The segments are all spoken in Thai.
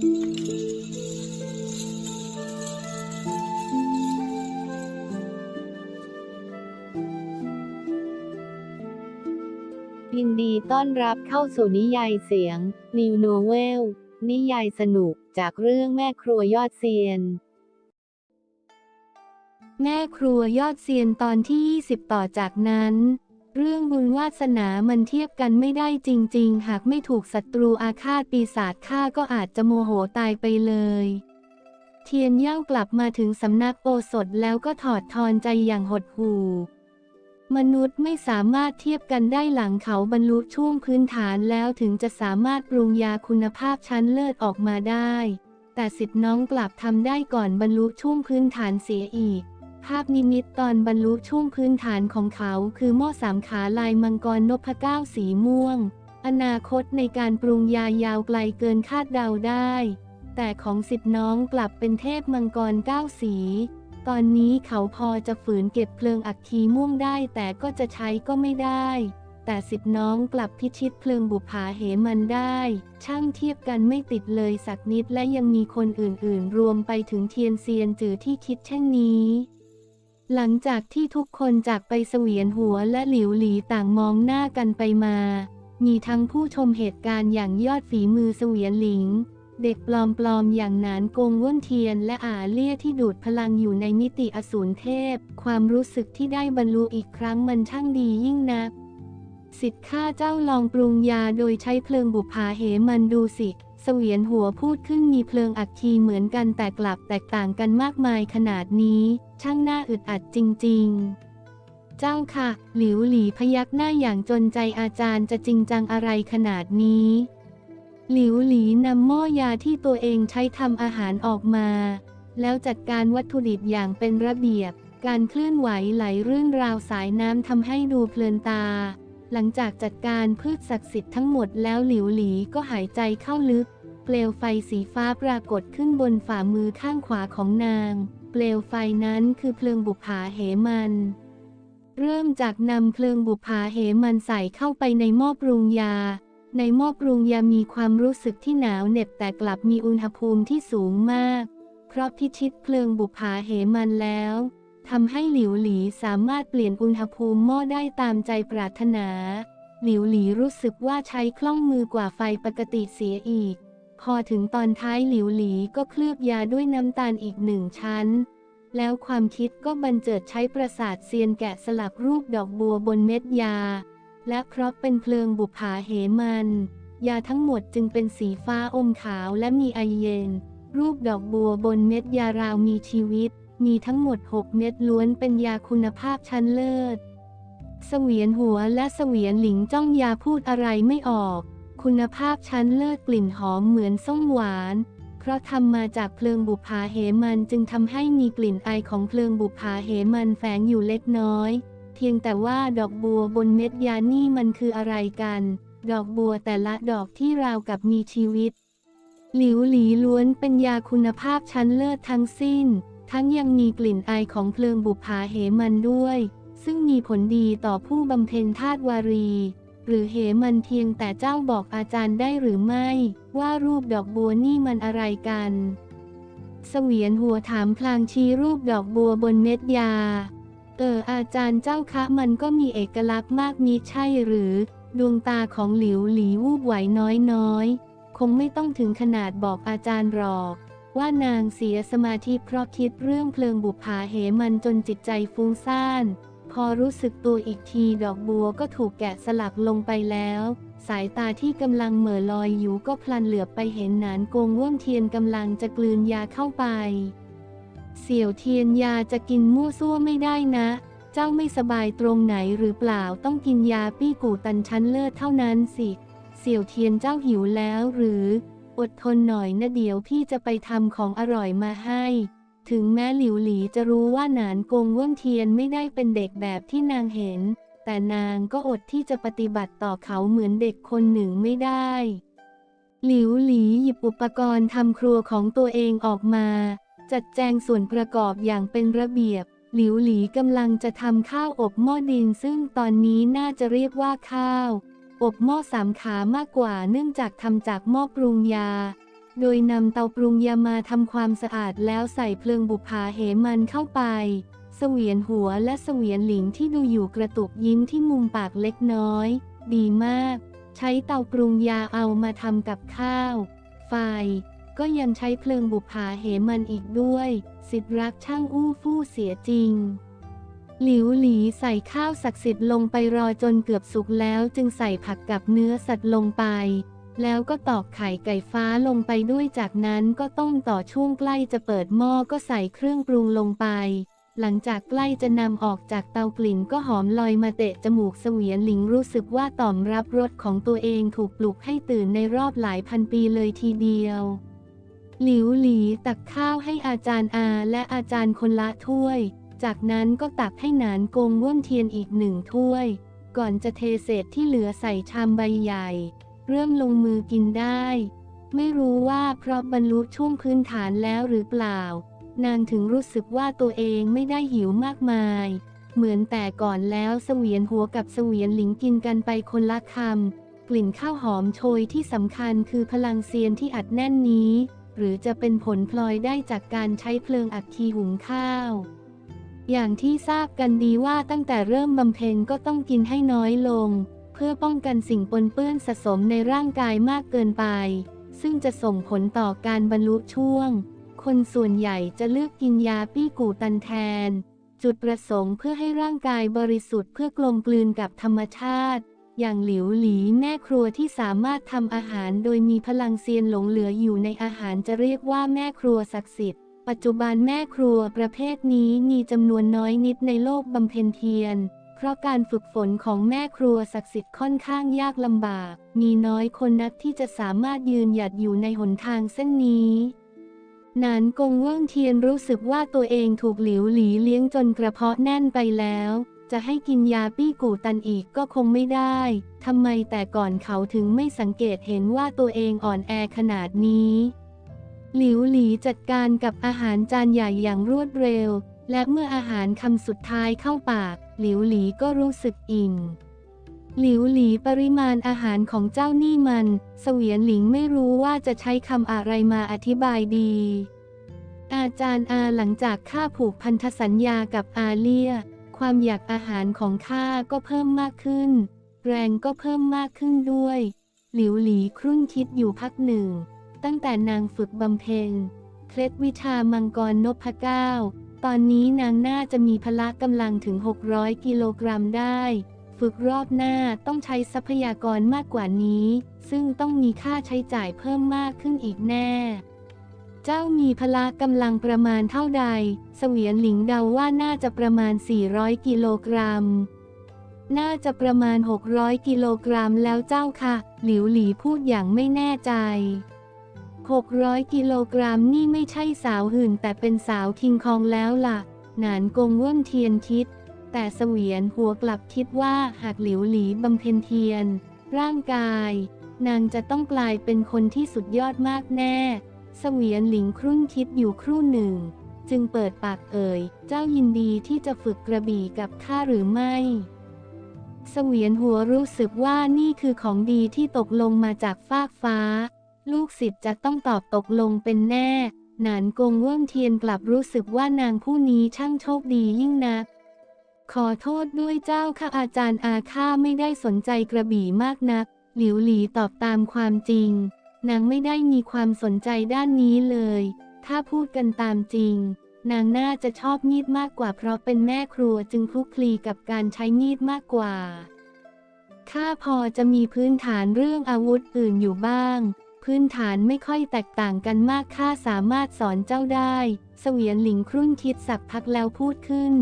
ยินดีต้อนรับเข้าสู่นิยายเสียง New Novel นิยายสนุกจากเรื่องแม่ครัวยอดเซียน แม่ครัวยอดเซียนตอนที่ 20 ต่อจากนั้น เรื่องบุญวาสนามันเทียบกันไม่ได้จริง ๆ หากไม่ถูกศัตรูอาฆาตปีศาจฆ่าก็อาจจะโมโหตายไปเลย เทียนเย่ากลับมาถึงสำนักโอสถแล้วก็ถอดทอนใจอย่างหดหู่มนุษย์ไม่สามารถเทียบกันได้หลังเขาบรรลุช่วงพื้นฐานแล้วถึงจะสามารถปรุงยาคุณภาพชั้นเลิศออกมาได้ แต่สิทธิ์น้องกลับทำได้ก่อนบรรลุช่วงพื้นฐานเสียอีก ภาพนิมิตตอนบรรลุช่วงพื้นฐานของเขา คือหม้อสามขาลายมังกรนพเก้าสีม่วง อนาคตในการปรุงยายาวไกลเกินคาดเดาได้ แต่ของสิทธิน้องกลับเป็นเทพมังกรเก้าสี ตอนนี้เขาพอจะฝืนเก็บเพลิงอัคคีม่วงได้แต่ก็จะใช้ก็ไม่ได้ แต่สิทธิน้องกลับพิชิตเพลิงบุปผาเหมันได้ ช่างเทียบกันไม่ติดเลยสักนิดและยังมีคนอื่นๆ รวมไปถึงเทียนเซียนจือที่คิดเช่นนี้ หลังจากที่ทุกคนจากไปเสวียนหัวและหลิวหลีต่างมองหน้ากันไปมา มีทั้งผู้ชมเหตุการณ์อย่างยอดฝีมือเสวียนหลิง เด็กปลอมๆอย่างหนานกงว่นเทียนและอาเลี่ยที่ดูดพลังอยู่ในมิติอสูรเทพ ความรู้สึกที่ได้บรรลุอีกครั้งมันช่างดียิ่งนัก สิทธิ์ข้าเจ้าลองปรุงยาโดยใช้เพลิงบุปผาเหมันดูสิ เสวียนหัวพูดขึ้นมีเพลิงอัคคีเหมือนกันแต่กลับแตกต่างกันมากมายขนาดนี้ ช่างน่าอึดอัดจริง ๆ เจ้าค่ะ หลิวหลีพยักหน้าอย่างจนใจอาจารย์จะจริงจังอะไรขนาดนี้ หลิวหลีนำหม้อยาที่ตัวเองใช้ทำอาหารออกมา แล้วจัดการวัตถุดิบอย่างเป็นระเบียบ การเคลื่อนไหวไหลรื่นราวสายน้ำทำให้ดูเพลินตา หลังจากจัดการพืชศักดิ์สิทธิ์ทั้งหมดแล้วหลิวหลีก็หายใจเข้าลึก เปลวไฟสีฟ้าปรากฏขึ้นบนฝ่ามือข้างขวาของนาง เปลวไฟนั้นคือเพลิงบุปผาเหมัน เริ่มจากนำเพลิงบุปผาเหมันใส่เข้าไปในหม้อปรุงยา ในหม้อปรุงยามีความรู้สึกที่หนาวเหน็บแต่กลับมีอุณหภูมิที่สูงมาก เพราะพิชิตเพลิงบุปผาเหมันแล้ว ทำให้หลิวหลีสามารถเปลี่ยนอุณหภูมิหม้อได้ตามใจปรารถนา หลิวหลีรู้สึกว่าใช้คล่องมือกว่าไฟปกติเสียอีก พอถึงตอนท้ายหลิวหลีก็เคลือบยาด้วยน้ำตาลอีกหนึ่งชั้น แล้วความคิดก็บันเจิดใช้ประสาทเซียนแกะสลักรูปดอกบัวบนเม็ดยา และเพราะเป็นเพลิงบุปผาเหมัน ยาทั้งหมดจึงเป็นสีฟ้าอมขาวและมีไอเย็น รูปดอกบัวบนเม็ดยาราวมีชีวิต มีทั้งหมด 6 เม็ดล้วนเป็นยาคุณภาพชั้นเลิศ เสวียนหัวและเสวียนหลิงจ้องยาพูดอะไรไม่ออก คุณภาพชั้นเลิศกลิ่นหอมเหมือนส้มหวาน เพราะทำมาจากเพลิงบุปผาเหมันจึงทำให้มีกลิ่นไอของเพลิงบุปผาเหมันแฝงอยู่เล็กน้อย เพียงแต่ว่าดอกบัวบนเม็ดยานี่มันคืออะไรกัน ดอกบัวแต่ละดอกที่ราวกับมีชีวิต หลิวหลีล้วนเป็นยาคุณภาพชั้นเลิศทั้งสิ้น ทั้งยังมีกลิ่นไอของเพลิงบุปผาเหมันด้วย ซึ่งมีผลดีต่อผู้บำเพ็ญธาตุวารี หรือเหมันเพียงแต่เจ้าบอกอาจารย์ได้หรือไม่ ว่ารูปดอกบัวนี่มันอะไรกันเสวียนหัวถามพลางชี้รูปดอกบัวบนเม็ดยา เอออาจารย์เจ้าคะมันก็มีเอกลักษณ์มากมิใช่หรือ ดวงตาของหลิวหลีวูบไหวน้อยๆคงไม่ต้องถึงขนาดบอกอาจารย์หรอก ว่านางเสียสมาธิเพราะคิดเรื่องเพลิงบุปผาเหมันจนจิตใจฟุ้งซ่าน พอรู้สึกตัวอีกทีดอกบัวก็ถูกแกะสลักลงไปแล้ว สายตาที่กำลังเหม่อลอยอยู่ก็พลันเหลือบไปเห็นหนานโกงว่วมเทียนกำลังจะกลืนยาเข้าไป เสี่ยวเทียนยาจะกินมั่วซั่วไม่ได้นะ เจ้าไม่สบายตรงไหนหรือเปล่าต้องกินยาปี้กูตันชั้นเลิศเท่านั้นสิ เสี่ยวเทียนเจ้าหิวแล้วหรือ อดทนหน่อยนะเดี๋ยวพี่จะไปทำของอร่อยมาให้ ถึงแม้หลิวหลีจะรู้ว่าหนานกงว่นเทียนไม่ได้เป็นเด็กแบบที่นางเห็น แต่นางก็อดที่จะปฏิบัติต่อเขาเหมือนเด็กคนหนึ่งไม่ได้ หลิวหลีหยิบอุปกรณ์ทำครัวของตัวเองออกมา จัดแจงส่วนประกอบอย่างเป็นระเบียบ หลิวหลีกำลังจะทำข้าวอบหม้อดินซึ่งตอนนี้น่าจะเรียกว่าข้าว อบหม้อสามขามากกว่าเนื่องจากทำจากหม้อปรุงยา โดยนำเตาปรุงยามาทำความสะอาดแล้วใส่เพลิงบุพาเหมันเข้าไป เสวียนหัวและเสวียนหลิงที่ดูอยู่กระตุกยิ้มที่มุมปากเล็กน้อย ดีมาก ใช้เตาปรุงยาเอามาทำกับข้าว ไฟ ก็ยังใช้เพลิงบุพาเหมันอีกด้วย สิทธรักช่างอู้ฟู่เสียจริง หลิวหลีใส่ข้าวศักดิ์สิทธิ์ลงไปรอจนเกือบสุกแล้วจึงใส่ผักกับเนื้อสัตว์ลงไป แล้วก็ตอกไข่ไก่ฟ้าลงไปด้วยจากนั้นก็ต้มต่อช่วงใกล้จะเปิดหม้อก็ใส่เครื่องปรุงลงไป หลังจากใกล้จะนำออกจากเตากลิ่นก็หอมลอยมาเตะจมูกเสวียนหลิงรู้สึกว่าต่อมรับรสของตัวเองถูกปลุกให้ตื่นในรอบหลายพันปีเลยทีเดียวหลิวหลีตักข้าวให้อาจารย์อาและอาจารย์คนละถ้วย จากนั้นก็ตักให้หนานกงว่นเทียนอีกหนึ่งถ้วย ก่อนจะเทเศษที่เหลือใส่ชามใบใหญ่ เริ่มลงมือกินได้ ไม่รู้ว่าเพราะบรรลุช่วงพื้นฐานแล้วหรือเปล่า นางถึงรู้สึกว่าตัวเองไม่ได้หิวมากมาย เหมือนแต่ก่อนแล้วเสวียนหัวกับเสวียนหลิงกินกันไปคนละคำกลิ่นข้าวหอมโชยที่สำคัญคือพลังเซียนที่อัดแน่นนี้ หรือจะเป็นผลพลอยได้จากการใช้เพลิงอัดคีหุงข้าว อย่างที่ทราบกันดีว่าตั้งแต่เริ่มบำเพ็ญก็ต้องกินให้น้อยลง เพื่อป้องกันสิ่งปนเปื้อนสะสมในร่างกายมากเกินไป ซึ่งจะส่งผลต่อการบรรลุช่วง คนส่วนใหญ่จะเลือกกินยาปี้กูตันแทน จุดประสงค์เพื่อให้ร่างกายบริสุทธิ์เพื่อกลมกลืนกับธรรมชาติ อย่างหลิวหลีแม่ครัวที่สามารถทำอาหารโดยมีพลังเซียนหลงเหลืออยู่ในอาหารจะเรียกว่าแม่ครัวศักดิ์สิทธิ์ ปัจจุบันแม่ครัวประเภทนี้มีจำนวนน้อยนิดในโลกบำเพ็ญเพียร เพราะการฝึกฝนของแม่ครัวศักดิ์สิทธิ์ค่อนข้างยากลำบาก มีน้อยคนนักที่จะสามารถยืนหยัดอยู่ในหนทางเส้นนี้นานกงเวิ้งเทียนรู้สึกว่าตัวเองถูกหลิวหลีเลี้ยงจนกระเพาะแน่นไปแล้ว จะให้กินยาปี้กูตันอีกก็คงไม่ได้ ทำไมแต่ก่อนเขาถึงไม่สังเกตเห็นว่าตัวเองอ่อนแอขนาดนี้ หลิวหลีจัดการกับอาหารจานใหญ่อย่างรวดเร็ว และเมื่ออาหารคำสุดท้ายเข้าปาก หลิวหลีก็รู้สึกอิ่มหลิวหลีปริมาณอาหารของเจ้านี่มัน เสวียนหลิงไม่รู้ว่าจะใช้คำอะไรมาอธิบายดี อาจารย์อาหลังจากข้าผูกพันธสัญญากับอาเลีย ความอยากอาหารของข้าก็เพิ่มมากขึ้น แรงก็เพิ่มมากขึ้นด้วย หลิวหลีครุ่นคิดอยู่พักหนึ่ง ตั้งแต่นางฝึกบำเพ็ญเคล็ดวิชามังกรนพเก้า ตอนนี้นางน่าจะมีพละกำลังถึง 600 กิโลกรัมได้ ฝึกรอบหน้าต้องใช้ทรัพยากรมากกว่านี้ ซึ่งต้องมีค่าใช้จ่ายเพิ่มมากขึ้นอีกแน่ เจ้ามีพละกำลังประมาณเท่าใด เสวียนหลิงเดาว่าน่าจะประมาณ 400 กิโลกรัม น่าจะประมาณ 600 กิโลกรัมแล้วเจ้าค่ะ หลิวหลีพูดอย่างไม่แน่ใจ 600 กิโลกรัมนี่ไม่ใช่สาวหื่นแต่เป็นสาวคิงคองแล้วล่ะ หนานกงเว่นเทียนคิด แต่เสวียนหัวกลับคิดว่าหากหลิวหลีบำเพ็ญเทียน ร่างกาย นางจะต้องกลายเป็นคนที่สุดยอดมากแน่เสวียนหลิงครุ่นคิดอยู่ครู่หนึ่ง จึงเปิดปากเอ่ย เจ้ายินดีที่จะฝึกกระบี่กับข้าหรือไม่เสวียนหัวรู้สึกว่านี่คือของดีที่ตกลงมาจากฟากฟ้า ลูกศิษย์จะต้องตอบตกลงเป็นแน่ หนานกงเว่งเทียนกลับรู้สึกว่านางผู้นี้ช่างโชคดียิ่งนัก ขอโทษด้วยเจ้าค่ะอาจารย์อาข้าไม่ได้สนใจกระบี่มากนัก หลิวหลีตอบตามความจริง นางไม่ได้มีความสนใจด้านนี้เลย ถ้าพูดกันตามจริง นางน่าจะชอบมีดมากกว่าเพราะเป็นแม่ครัวจึงคลุกคลีกับการใช้มีดมากกว่าข้าพอจะมีพื้นฐานเรื่องอาวุธอื่นอยู่บ้าง พื้นฐานไม่ค่อยแตกต่างกันมากข้าสามารถสอนเจ้าได้เสวียนหลิงครุ่นคิดสักพักแล้วพูดขึ้น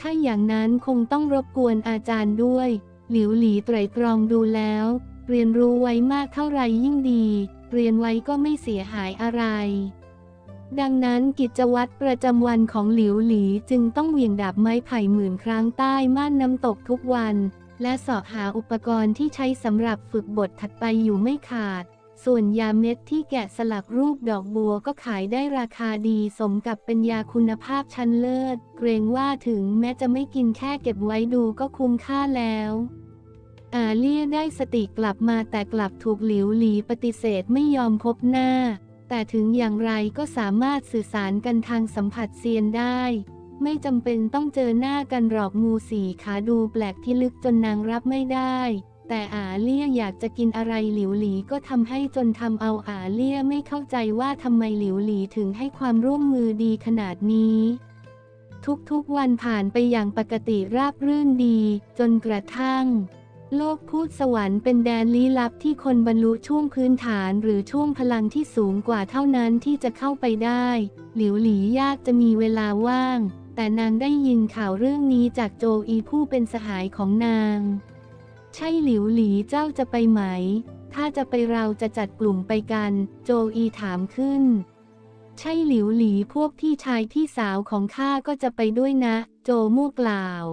ถ้าอย่างนั้นคงต้องรบกวนอาจารย์ด้วย หลิวหลีไตรตรองดูแล้ว เรียนรู้ไว้มากเท่าไรยิ่งดี เรียนไว้ก็ไม่เสียหายอะไร ดังนั้นกิจวัตรประจำวันของหลิวหลีจึงต้องเหวี่ยงดาบไม้ไผ่หมื่นครั้งใต้ม่านน้ำตกทุกวัน และสอบหาอุปกรณ์ที่ใช้สำหรับฝึกบทถัดไปอยู่ไม่ขาด ส่วนยาเม็ดที่แกะสลักรูปดอกบัวก็ขายได้ราคาดีสมกับเป็นยาคุณภาพชั้นเลิศ เกรงว่าถึงแม้จะไม่กินแค่เก็บไว้ดูก็คุ้มค่าแล้วอาเลี่ยได้สติกลับมาแต่กลับถูกหลิวหลีปฏิเสธไม่ยอมพบหน้า แต่ถึงอย่างไรก็สามารถสื่อสารกันทางสัมผัสเซียนได้ ไม่จำเป็นต้องเจอหน้ากันหรอกงูสีขาดูแปลกที่ลึกจนนางรับไม่ได้ แต่อาเลี่ยอยากจะกินอะไรหลิวหลีก็ทำให้จนทำเอาอาเลี่ยไม่เข้าใจว่าทำไมหลิวหลีถึงให้ความร่วมมือดีขนาดนี้ ทุกๆวันผ่านไปอย่างปกติราบรื่นดี จนกระทั่ง โลกพูดสวรรค์เป็นแดนลี้ลับที่คนบรรลุช่วงพื้นฐานหรือช่วงพลังที่สูงกว่าเท่านั้นที่จะเข้าไปได้ หลิวหลียากจะมีเวลาว่าง แต่นางได้ยินข่าวเรื่องนี้จากโจอีผู้เป็นสหายของนาง ใช่หลิวหลีเจ้าจะไปไหม ถ้าจะไปเราจะจัดกลุ่มไปกัน โจอีถามขึ้น ใช่หลิวหลีพวกพี่ชายพี่สาวของข้าก็จะไปด้วยนะ โจมู่กล่าว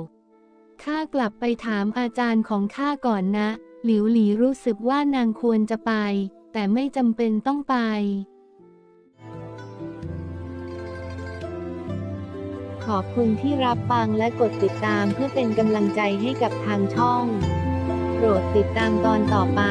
ข้ากลับไปถามอาจารย์ของข้าก่อนนะ หลิวหลีรู้สึกว่านางควรจะไป แต่ไม่จำเป็นต้องไปขอบคุณที่รับฟังและกดติดตามเพื่อเป็นกำลังใจให้กับทางช่อง โปรดติดตามตอนต่อไป